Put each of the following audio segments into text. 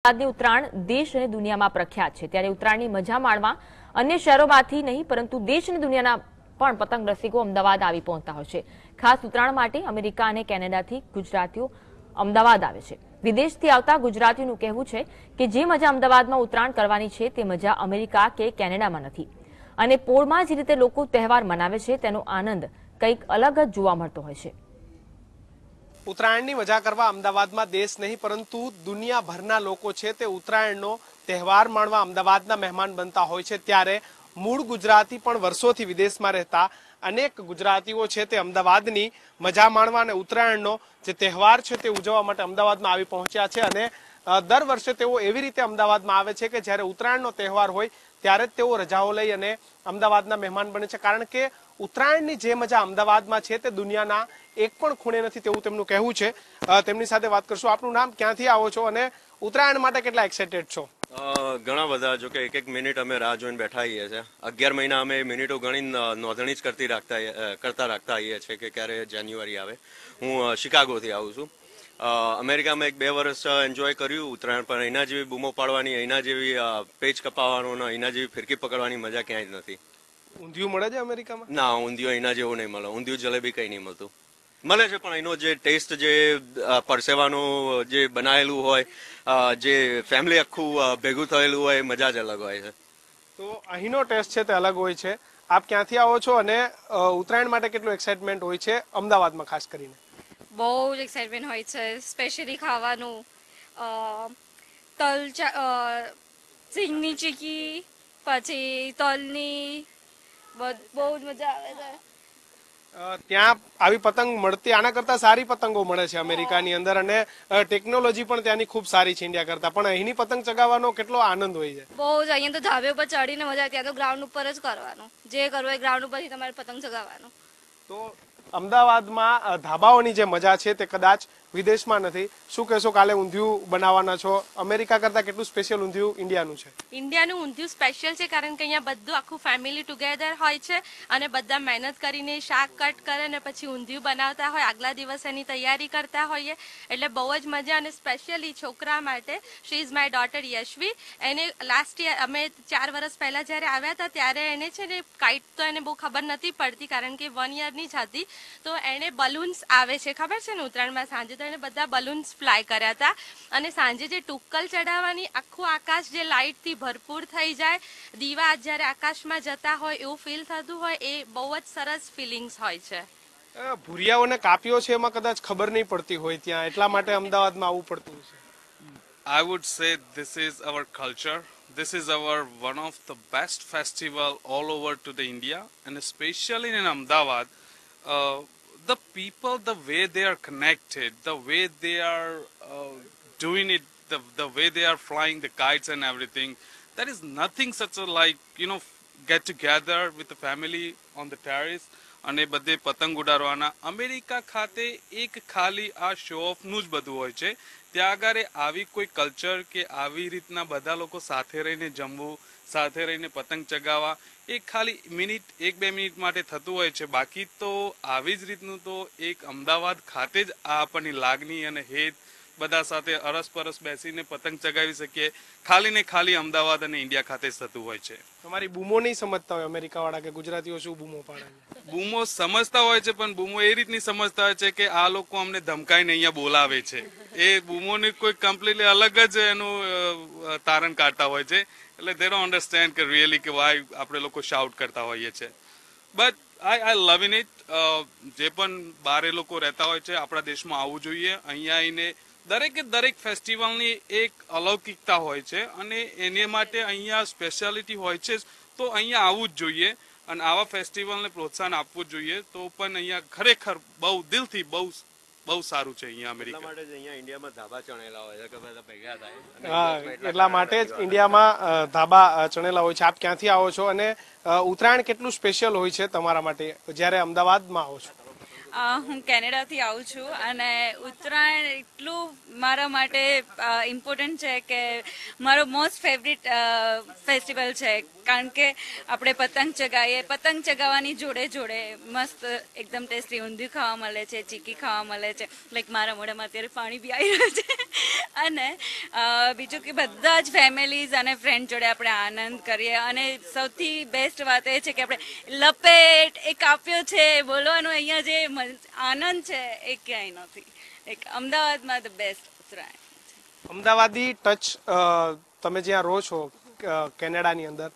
અમદાવાદની ઉત્તરાયણ દેશ અને દુનિયામાં પ્રખ્યાત છે. ત્યારે ઉત્તરાયણની મજા માણવા અન્ય શહેરોમાંથી નહીં, પરંતુ દેશ અને દુનિયાના પણ પતંગ રસિકો અમદાવાદ આવી પહોંચતા હોય છે. ખાસ ઉત્તરાયણ માટે અમેરિકા અને કેનેડાથી ગુજરાતીઓ અમદાવાદ આવે છે. વિદેશથી આવતા ગુજરાતીઓનું કહેવું છે કે જે મજા અમદાવાદમાં ઉત્તરાયણ કરવાની છે, તે મજા અમેરિકા કે કેનેડામાં નથી. અને પોળમાં જે રીતે લોકો તહેવાર મનાવે છે, તેનો આનંદ કંઈક અલગ જ જોવા મળતો હોય છે. ઉત્તરાયણની મજા કરવા અમદાવાદમાં દેશ નહીં, પરંતુ દુનિયાભરના લોકો છે તે ઉત્તરાયણનો તહેવાર માણવા અમદાવાદના મહેમાન બનતા હોય છે. ત્યારે મૂળ ગુજરાતી પણ વર્ષોથી વિદેશમાં રહેતા અનેક ગુજરાતીઓ છે તે અમદાવાદની મજા માણવા અને ઉત્તરાયણનો જે તહેવાર છે તે ઉજવવા માટે અમદાવાદમાં આવી પહોંચ્યા છે અને દર વર્ષે તેઓ એવી રીતે અમદાવાદમાં આવે છે કે જ્યારે ઉત્તરાયણનો તહેવાર હોય ત્યારે જ તેઓ રજાઓ લઈ અને અમદાવાદના મહેમાન બને છે. કારણ કે ઉત્તરાયણની જે મજા અમદાવાદમાં છે તે દુનિયાના એક પણ ખૂણે નથી તેવું તેમનું કહેવું છે. તેમની સાથે વાત કરશું. આપનું નામ ક્યાંથી આવો છો અને ઉત્તરાયણ માટે કેટલા એક્સાઇટેડ છો? ઘણા બધા, જો કે એક એક મિનિટ અમે રાહ જોઈને બેઠા આવીએ છીએ. અગિયાર મહિના અમે મિનિટો ગણી નોંધણી જ કરતી રાખતા કરતા રાખતા આવીએ છીએ કે ક્યારે જાન્યુઆરી આવે. હું શિકાગોથી આવું છું. અમેરિકામાં એક બે વર્ષ એન્જોય કર્યું ઉત્તરાયણ, પણ અહીંના જેવી બૂમો પાડવાની, એના જેવી પેચ કપાવવાનો અને અહીંના જેવી ફિરકી પકડવાની મજા ક્યાંય જ નથી. ઊંધિયું મળે છે અમેરિકામાં? ના ઊંધિયું અહીંના જેવું નહીં મળે. ઊંધિયું જલેબી કંઈ નહીં મળતું. મળે છે પણ એનો જે ટેસ્ટ જે પરસેવાનું જે બનાવેલું હોય જે ફેમિલી આખું ભેગું થયેલું હોય એ મજા જ અલગ હોય છે. તો અહીંનો ટેસ્ટ છે તે અલગ હોય છે. આપ ક્યાંથી આવો છો અને ઉત્તરાયણ માટે કેટલું એક્સાઇટમેન્ટ હોય છે અમદાવાદમાં ખાસ કરીને? બહુ જ એક્સાઇટમેન્ટ હોય છે સ્પેશિયલી ખાવાનું. તલ ચા- સિંગની ચીકી પછી તલની બહુ જ મજા આવે છે. ત્યાં આવી પતંગ મળતી આના કરતા સારી પતંગો મળે છે અમેરિકાની અંદર અને ટેકનોલોજી પણ ત્યાંની ખૂબ સારી છે ઇન્ડિયા કરતા. પણ અહીંની પતંગ ચગાવવાનો કેટલો આનંદ હોય છે. બહુ જ અહીંયા તો ધાબે ઉપર ચડીને મજા આવે ત્યાં તો ગ્રાઉન્ડ ઉપર જ કરવાનું. જે કરવું એ ગ્રાઉન્ડ ઉપરથી તમારે પતંગ ચગાવવાનું. તો અમદાવાદમાં ધાબાઓની જે મજા છે તે કદાચ વિદેશમાં નથી. શું કહેશો કાલે ઊંધિયું બનાવવાના છો? અમેરિકા કરતા કેટલું સ્પેશિયલ ઊંધિયું ઇન્ડિયાનું છે? ઇન્ડિયાનું ઊંધિયું સ્પેશિયલ છે કારણ કે અહીંયા બધું આખું ફેમિલી ટુગેધર હોય છે અને બધા મહેનત કરીને શાક કટ કરે અને પછી ઊંધિયું બનાવતા હોય, આગલા દિવસ એની તૈયારી કરતા હોઈએ. એટલે બહુ જ મજા અને સ્પેશિયલી છોકરા માટે. She is my daughter Yashvi. એને લાસ્ટ યર અમે ચાર વર્ષ પહેલાં જ્યારે આવ્યા હતા ત્યારે એને છે ને કાઇટ તો એને બહુ ખબર નથી પડતી કારણ કે વન યરની જ હતી. તો એણે બલૂન્સ આવે છે ખબર છે ને? ઉત્તરાયણમાં સાંજે તો એને બધા બલૂન્સ ફ્લાય કર્યા હતા. અને સાંજે જે ટુક્કલ ચડાવવાની આખું આકાશ જે લાઇટથી ભરપૂર થઈ જાય દીવા જ્યારે આકાશમાં જતા હોય એવું ફીલ થતું હોય એ બહુ જ સરસ ફિલિંગ્સ હોય છે. ભૂરિયાઓને કાપ્યો છે એમાં કદાચ ખબર નહીં પડતી હોય ત્યાં. એટલા માટે અમદાવાદમાં આવવું પડતું છે I would say this is our culture. This is our one of the best festival all over to the India. And especially in Ahmedabad. Uh, the people, the way they are connected, the way they are uh, doing it, the the way they are flying the kites and everything. There is nothing such a like you know get together with the family on the terrace અને બધે પતંગ ઉડાડવાના. America ખાતે એક ખાલી આ show ઓફનું જ બધું હોય છે. ત્યાં આગળ આવી કોઈ કલ્ચર કે આવી રીતના બધા લોકો સાથે રહીને જમવું, સાથે રહીને પતંગ ચગાવવા, એ ખાલી મિનિટ, એક બે મિનિટ માટે થતું હોય છે. બાકી તો આવી જ રીતનું તો એક અમદાવાદ ખાતે જ આ આપણની લાગણી અને હેત બધા સાથે અરસપરસ બેસીને પતંગ ચગાવી શકીએ. ખાલી ને ખાલી અમદાવાદ અને ઇન્ડિયા ખાતે થતું હોય છે. તમારી બૂમો નહીં સમજતા હોય અમેરિકા વાળા કે ગુજરાતીઓ શું બૂમો પાડે બૂમો સમજતા હોય છે પણ બૂમો એ રીતની સમજતા હોય છે કે આ લોકો અમને ધમકાઈને અહીંયા બોલાવે છે. એ બૂમોની કોઈ કમ્પ્લીટલી અલગ જ એનું તારણ કાઢતા હોય છે. એટલે દે ડોન્ટ અન્ડરસ્ટેન્ડ કે રિયલી કે વાય આપણે લોકો શાઉટ કરતા હોઈએ છે. But I I love in it જે પણ બારે લોકો રહેતા હોય છે આપણા દેશમાં આવવું જોઈએ. અહીંયા આવીને દરેકે દરેક ફેસ્ટિવલની એક અલૌકિકતા હોય છે અને એને માટે અહીંયા સ્પેશિયાલિટી હોય છે તો અહીંયા આવવું જ જોઈએ અને આવા ફેસ્ટિવલને પ્રોત્સાહન આપવું જોઈએ. તો પણ અહીંયા ખરેખર બહુ દિલથી બહુ બહુ સારું છે અહીંયા અમેરિકા. માટે જ અહીંયા ઇન્ડિયામાં ધાબા ચણેલા હોય છે કે બધા ભેગા થાય. હા એટલા માટે જ ઇન્ડિયામાં ધાબા ચણેલા હોય છે. આપ ક્યાંથી આવો છો? અને ઉત્તરાયણ કેટલું સ્પેશિયલ હોય છે તમારા માટે? જ્યારે અમદાવાદમાં આવો છો. હું કેનેડાથી આવું છું અને ઉત્તરાયણ એટલું મારા માટે ઇમ્પોર્ટન્ટ છે કે મારો મોસ્ટ ફેવરિટ ફેસ્ટિવલ છે. કારણ કે આપણે પતંગ ચગાવીએ, પતંગ ચગાવવાની જોડે જોડે મસ્ત એકદમ ટેસ્ટી ઊંધિયું ખાવા મળે છે, ચીકી ખાવા મળે છે. લાઈક મારા મોઢામાં અત્યારે પાણી બી આવી રહ્યું છે. અને બીજું કે બધા જ ફેમિલીઝ અને ફ્રેન્ડ જોડે આપણે આનંદ કરીએ. અને સૌથી બેસ્ટ વાત એ છે કે આપણે લપેટ એ કાપ્યો છે. બોલવાનું અહીંયા જે આનંદ છે. એ ક્યાંય નથી. એક અમદાવાદમાં the best Uttarayan Amdavadi touch તમે જ્યાં રહો છો કેનેડાની અંદર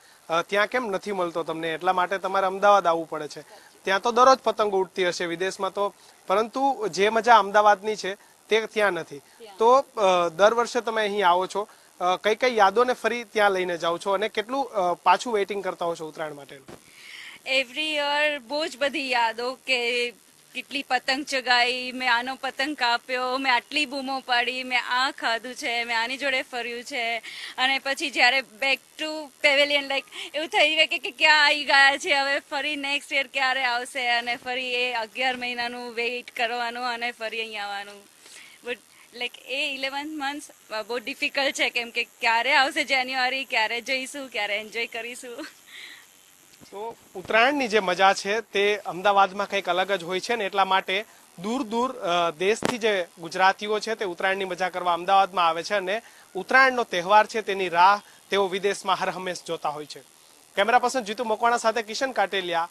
ત્યાં કેમ નથી મળતો તમને? એટલા માટે તમારે અમદાવાદ આવવું પડે છે. ત્યાં તો દરરોજ પતંગો ઉડતી હશે વિદેશમાં તો. પરંતુ જે મજા અમદાવાદની છે તે ત્યાં નથી. તો દર વર્ષે તમે અહીં આવો છો. કઈ કઈ યાદોને ફરી ત્યાં લઈને જાઓ છો અને કેટલું પાછું વેઇટિંગ કરતા હો છો ઉત્તરાયણ માટે એવરી યર બહુ જ બધી યાદો કે કેટલી પતંગ ચગાઈ, મેં આનો પતંગ કાપ્યો, મેં આટલી બૂમો પાડી, મેં આ ખાધું છે, મેં આની જોડે ફર્યું છે. અને પછી જ્યારે બેક ટુ પેવેલિયન લાઈક એવું થઈ ગયું કે ક્યાં આવી ગયા છે, હવે ફરી નેક્સ્ટ યર ક્યારે આવશે? અને ફરી એ અગિયાર મહિનાનું વેઇટ કરવાનું અને ફરી અહીં આવવાનું. But like a eleventh month બહુ ડિફિકલ્ટ છે, કેમ કે ક્યારે આવશે જાન્યુઆરી ક્યારે જઈશું, ક્યારે એન્જોય કરીશું? તો ઉત્તરાયણની જે મજા છે તે અમદાવાદમાં કંઈક અલગ જ હોય છે ને એટલા માટે દૂર દૂર દેશથી જે ગુજરાતીઓ છે તે ઉત્તરાયણની મજા કરવા અમદાવાદમાં આવે છે અને ઉત્તરાયણનો તહેવાર છે તેની રાહ તેઓ વિદેશમાં હર હંમેશ જોતા હોય છે. કેમેરા પર્સન જીતુ મકવાણા સાથે કિશન કાટેલિયા